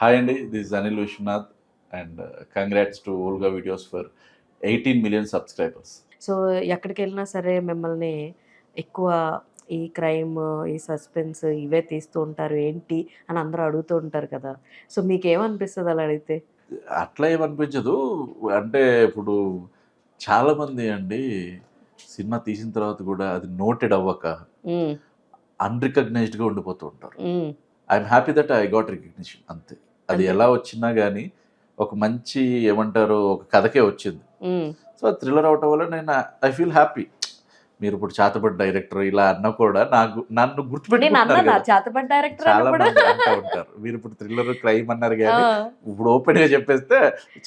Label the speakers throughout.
Speaker 1: Hi అండి this Anil Vishwanath and congrats to Olga videos for eighteen million subscribers
Speaker 2: so ఎక్కడికి వెళ్ళినా సరే మిమ్మల్ని ఎక్కువ ఈ క్రైమ్ ఈ సస్పెన్స్ ఇవే తీస్తూ ఉంటారు. ఏంటి అని అందరూ అడుగుతూ ఉంటారు కదా. సో మీకు ఏమనిపిస్తుంది అలా అడిగితే?
Speaker 1: అట్లా ఏమనిపించదు. అంటే ఇప్పుడు చాలామంది అండి సినిమా తీసిన తర్వాత కూడా అది నోటెడ్ అవ్వక అన్రికగ్నైజ్డ్గా ఉండిపోతూ ఉంటారు. I'm happy that I got recognition అంతే. అది. ఎలా వచ్చినా కానీ ఒక మంచి ఏమంటారు ఒక కథకే వచ్చింది. సో థ్రిల్లర్ అవటం వల్ల నేను ఐ ఫీల్ హ్యాపీ. మీరు ఇప్పుడు చేతబడి డైరెక్టర్ ఇలా అన్నా కూడా నాకు నన్ను.
Speaker 2: చేతపడి డైరెక్టర్
Speaker 1: చాలా మంది అంటూ ఉంటారు. మీరు ఇప్పుడు థ్రిల్లర్ క్రైమ్ అన్నారు కానీ ఇప్పుడు ఓపెన్గా చెప్పేస్తే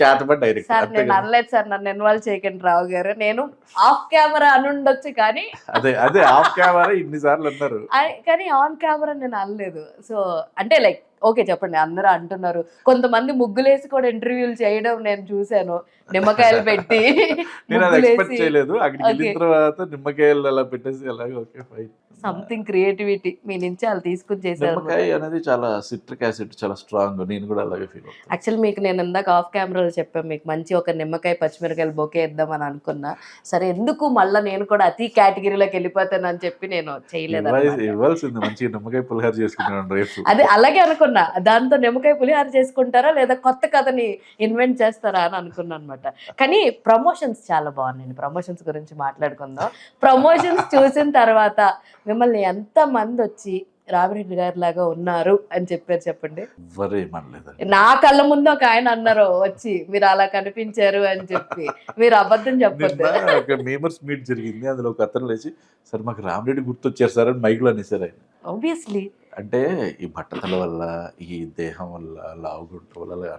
Speaker 1: చేతబడి డైరెక్టర్
Speaker 2: నేను. అనలేదు సార్ నన్ను ఇన్వాల్వ్ చేయకండి రావు గారు. నేను ఆఫ్ కెమెరా అని ఉండొచ్చు కానీ
Speaker 1: అదే అదే ఆఫ్ కెమెరా ఇన్నిసార్లు అన్నారు.
Speaker 2: ఆ- కానీ ఆన్ కెమెరా నేను అనలేదు. సో అంటే లైక్ ఓకే చెప్పండి. అందరూ అంటున్నారు. కొంతమంది ముగ్గులేసి కూడా ఇంటర్వ్యూలు చేయడం నేను చూశాను. నిమ్మకాయలు పెట్టి
Speaker 1: నేను అది ఎక్స్పెక్ట్
Speaker 2: ముగ్గులేసి
Speaker 1: చేయలేదు. అక్కడికి వెళ్ళిన
Speaker 2: Okay.
Speaker 1: తర్వాత నిమ్మకాయలు అలా పెట్టేసి అలాగే ఓకే ఫైన్
Speaker 2: సంథింగ్ క్రియేటివిటీ మీ నుంచి వాళ్ళు తీసుకుని చేశారు
Speaker 1: నిమ్మకాయ అనేది చాలా సిట్రిక్ యాసిడ్ చాలా స్ట్రాంగ్ నేను కూడా అలాగే ఫీల్ అవుతాను.
Speaker 2: యాక్చువల్ మీకు నేను ఇందాక ఆఫ్ కెమెరాలో చెప్పాను మీకు మంచి ఒక నిమ్మకాయ పచ్చిమిరకాయలు బొకే ఇద్దామని అనుకున్నా. సరే ఎందుకు మళ్ళీ నేను కూడా అతి కేటగిరీలోకి వెళ్ళిపోతానని చెప్పి నేను చేయలేదు.
Speaker 1: ఇవ్వాల్సింది మంచిగా నిమ్మకాయ పులిహార చేసుకున్నాను రేపు.
Speaker 2: అదే అలాగే అనుకున్నా. దాంతో నిమ్మకాయ పులిహార చేసుకుంటారా లేదా కొత్త కథని ఇన్వెంట్ చేస్తారా అని అనుకున్నా అనమాట. కానీ ప్రమోషన్స్ చాలా బాగున్నాయి. ప్రమోషన్స్ గురించి మాట్లాడుకుందాం. ప్రమోషన్స్ చూసిన తర్వాత మిమ్మల్ని ఎంత మంది వచ్చి రామిరెడ్డి గారి లాగా ఉన్నారు అని చెప్పారు చెప్పండి. నా కళ్ళ ముందు ఒక ఆయన అన్నారు వచ్చి మీరు అలా కనిపించారు అని చెప్పి. మీరు అబద్ధం చెప్పొద్దు.
Speaker 1: మేమర్స్ మీట్ జరిగింది. అందులో ఒక అతను లేచి సార్ మాకు రామరెడ్డి గుర్తొచ్చారు సార్ అని మైకులో అనేసారు ఆయన.
Speaker 2: ఆబ్వియస్లీ
Speaker 1: అంటే ఈ బట్టతల వల్ల ఈ దేహం వల్ల లావుగుంట వల్ల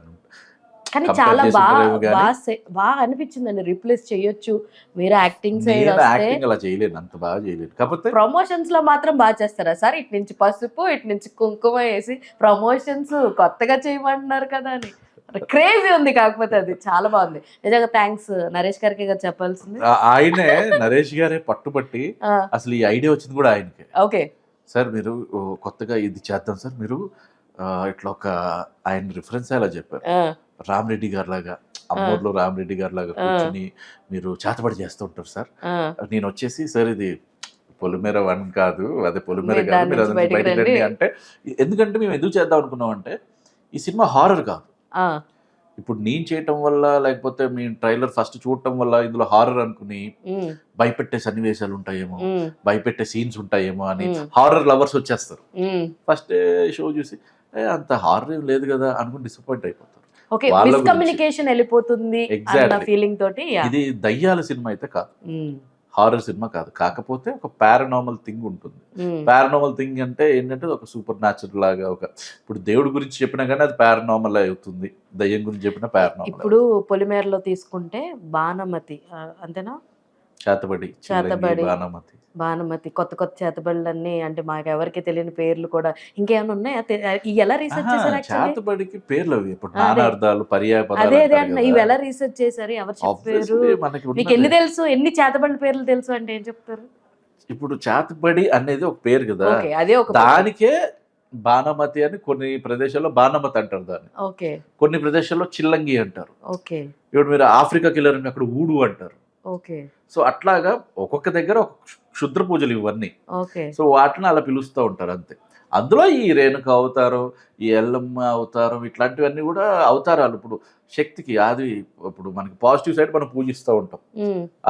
Speaker 2: కానీ చాలా బాగా. బాగా అనిపించిందండి రీప్లేస్ చేయొచ్చు. మీరు యాక్టింగ్ సైడ్
Speaker 1: అలా చేయలేను అంత బాగా చేయలేను కాకపోతే
Speaker 2: ప్రమోషన్స్లో మాత్రం బాగా చేస్తారా? సార్ ఇటు నుంచి పసుపు ఇటు నుంచి కుంకుమ వేసి ప్రమోషన్స్ కొత్తగా చేయమంటున్నారు కదా అని. క్రేజీ ఉంది కాకపోతే అది. చాలా బాగుంది. నిజంగా థ్యాంక్స్ నరేష్ గారికి కదా చెప్పాల్సింది.
Speaker 1: ఆయనే నరేష్ గారే పట్టుబట్టి అసలు ఈ ఐడియా వచ్చింది కూడా ఆయనకే.
Speaker 2: ఓకే.
Speaker 1: సార్ మీరు కొత్తగా ఇది చేద్దాం సార్. మీరు ఇట్లా ఒక ఆయన రిఫరెన్స్ అలా చెప్పారు. రామరెడ్డి గారి లాగా అమ్మూర్లో రామరెడ్డి గారి లాగా. కూర్చుని మీరు చేతబడి చేస్తూ ఉంటారు సార్. నేను వచ్చేసి సార్ ఇది పొలిమేర వన్ కాదు అదే పొలిమేర
Speaker 2: మీరు
Speaker 1: కాదు మీరు
Speaker 2: బయటికి
Speaker 1: అంటే ఎందుకంటే మేము ఎందుకు చేద్దాం అనుకున్నాం అంటే ఈ సినిమా హారర్ కాదు. ఇప్పుడు నేను చేయటం వల్ల లేకపోతే మీ ట్రైలర్ ఫస్ట్ చూడటం వల్ల ఇందులో హారర్ అనుకుని భయపెట్టే సన్నివేశాలు ఉంటాయేమో భయపెట్టే సీన్స్ ఉంటాయేమో అని. హారర్ లవర్స్ వచ్చేస్తారు. ఫస్ట్ షో చూసి "ఏ, అంత హారర్ ఏం లేదు కదా అనుకుని డిసప్పాయింట్ అయిపోతారు.
Speaker 2: ఓకే. మిస్కమ్యూనికేషన్ వెళ్ళిపోతుంది అన్న. ఫీలింగ్ తోటి.
Speaker 1: ఇది దయ్యాల సినిమా అయితే కాదు హారర్ సినిమా కాదు కాకపోతే ఒక పారానార్మల్ థింగ్ ఉంటుంది
Speaker 2: mm.
Speaker 1: పారానార్మల్ థింగ్ అంటే ఏంటంటే ఒక సూపర్ న్యాచురల్ లాగా ఒక ఇప్పుడు దేవుడి గురించి చెప్పినా కానీ అది పారానార్మల్ అవుతుంది దయ్యం గురించి చెప్పినా పారానార్మల్
Speaker 2: ఇప్పుడు పొలిమేరలో తీసుకుంటే బాణమతి అంతేనా
Speaker 1: చేతబడి
Speaker 2: చేతబడి.
Speaker 1: బాణమతి.
Speaker 2: బాణమతి కొత్త కొత్త చేతబడులన్నీ అంటే మాకు ఎవరికి తెలియని పేర్లు కూడా ఇంకేమైనా ఉన్నాయా? ఎలా రీసెర్చ్ చేశారు
Speaker 1: చేతబడికి పేర్లు అవి. ఇప్పుడు. నానార్థాలు పర్యాయ
Speaker 2: అదే అదే అన్న. ఇవి ఎలా రీసెర్చ్ చేశారు? ఎవరు చెప్పారు? మీకు. ఎన్ని తెలుసు? ఎన్ని చేతబడి పేర్లు తెలుసు అంటే ఏం చెప్తారు?
Speaker 1: ఇప్పుడు చేతబడి అనేది ఒక పేరు కదా.
Speaker 2: అదే ఒక
Speaker 1: దానికే బాణమతి అని కొన్ని ప్రదేశాల్లో బాణమతి అంటారు దాన్ని.
Speaker 2: ఓకే.
Speaker 1: కొన్ని ప్రదేశాల్లో చిల్లంగి అంటారు.
Speaker 2: ఓకి.
Speaker 1: ఇప్పుడు మీరు ఆఫ్రికాకి వెళ్ళారు అక్కడ ఊడు అంటారు.
Speaker 2: ఓకే.
Speaker 1: సో అట్లాగా ఒక్కొక్క దగ్గర ఒక క్షుద్ర పూజలు ఇవన్నీ.
Speaker 2: ఓకే.
Speaker 1: సో వాటిని అలా పిలుస్తూ ఉంటారు అంతే. అందులో ఈ రేణుక అవతారం ఈ ఎల్లమ్మ అవతారం ఇట్లాంటివన్నీ కూడా అవతారాలు. ఇప్పుడు శక్తికి ఆది ఇప్పుడు మనకి పాజిటివ్ సైడ్ మనం పూజిస్తూ ఉంటాం.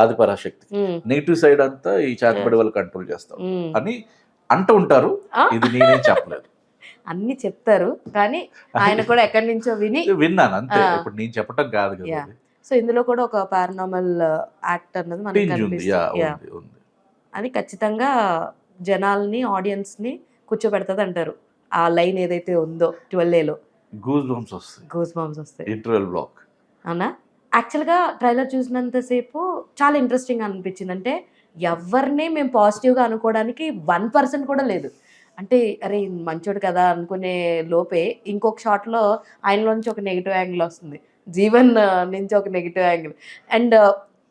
Speaker 1: ఆది పరాశక్తి
Speaker 2: ఉమ్,
Speaker 1: నెగిటివ్ సైడ్ అంతా ఈ చేతబడి వాళ్ళు కంట్రోల్ చేస్తాం. అని అంటూ ఉంటారు? ఇది నేనేం చెప్పలేదు.
Speaker 2: అన్ని చెప్తారు. కానీ ఆయన కూడా ఎక్కడి నుంచో విని
Speaker 1: విన్నాను అంతే. ఇప్పుడు నేను చెప్పటం కాదు కదా.
Speaker 2: సో ఇందులో కూడా ఒక పారానార్మల్ యాక్ట్ అన్నది మనకి కనిపిస్తుంది. అది ఖచ్చితంగా జనాల్ని ఆడియన్స్ని కూర్చోబెడతది అంటారు ఆ లైన్ ఏదైతే ఉందో ట్వెల్వ్ ఏలో.
Speaker 1: గూస్ వస్తాయి.
Speaker 2: గూస్ బాంబ్స్ వస్తాయి
Speaker 1: ఇంటర్వెల్ బ్లాక్
Speaker 2: అవునా? యాక్చువల్గా ట్రైలర్ చూసినంతసేపు చాలా ఇంట్రెస్టింగ్ అనిపించింది. అంటే ఎవరిని మేము పాజిటివ్గా అనుకోవడానికి వన్ పర్సెంట్ కూడా లేదు. అంటే అరే మంచోడు కదా అనుకునే లోపే ఇంకొక షాట్లో ఆయనలోంచి ఒక నెగిటివ్ యాంగిల్ వస్తుంది. జీవన్ నుంచి ఒక నెగిటివ్ యాంగిల్ అండ్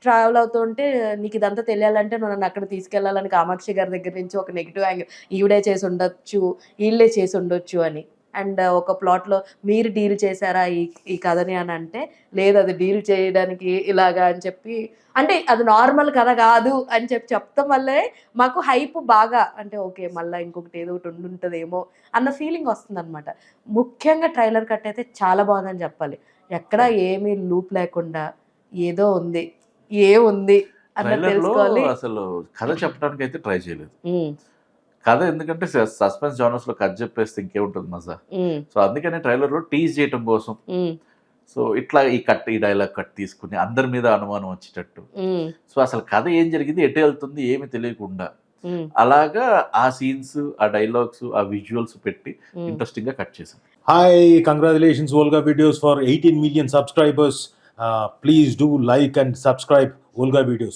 Speaker 2: ట్రావెల్ అవుతుంటే నీకు ఇదంతా తెలియాలంటే నన్ను అక్కడ తీసుకెళ్ళాలని కామాక్షి గారి దగ్గర నుంచి ఒక నెగిటివ్ యాంగిల్ ఈవిడే చేసి ఉండొచ్చు వీళ్ళే చేసి ఉండొచ్చు అని. అండ్ ఒక ప్లాట్లో మీరు డీల్ చేశారా ఈ ఈ కథని అని అంటే లేదు అది డీల్ చేయడానికి ఇలాగా అని చెప్పి అంటే అది నార్మల్ కథ కాదు అని చెప్పి చెప్తాం వల్లే మాకు హైప్ బాగా. అంటే ఓకే మళ్ళీ ఇంకొకటి ఏదో ఒకటి ఉండుంటుందేమో అన్న ఫీలింగ్ వస్తుంది అనమాట ముఖ్యంగా ట్రైలర్ కట్ అయితే చాలా బాగుందని చెప్పాలి. ఎక్కడ ఏమీ లూప్ లేకుండా ఏదో ఉంది ఏ ఉంది తెలుసుకోవాలి.
Speaker 1: అసలు కథ చెప్పడానికి అయితే ట్రై చేయలేదు కథ ఎందుకంటే సస్పెన్స్ జానర్స్లో కథ చెప్పేస్తే ఇంకేముంటుంది మజా? సో అందుకనే ట్రైలర్లో టీజ్ చేయటం కోసం. సో ఇట్లా ఈ కట్ ఈ డైలాగ్ కట్ తీసుకుని అందరి మీద అనుమానం వచ్చేటట్టు. సో అసలు కథ ఏం జరిగింది ఎటు వెళ్తుంది ఏమి తెలియకుండా.
Speaker 2: Hmm.
Speaker 1: అలాగా ఆ సీన్స్ ఆ డైలాగ్స్ ఆ విజువల్స్ పెట్టి hmm. ఇంట్రెస్టింగ్గా కట్
Speaker 3: చేశాం. Hi congratulations Olga videos for eighteen million subscribers please do like and subscribe Olga videos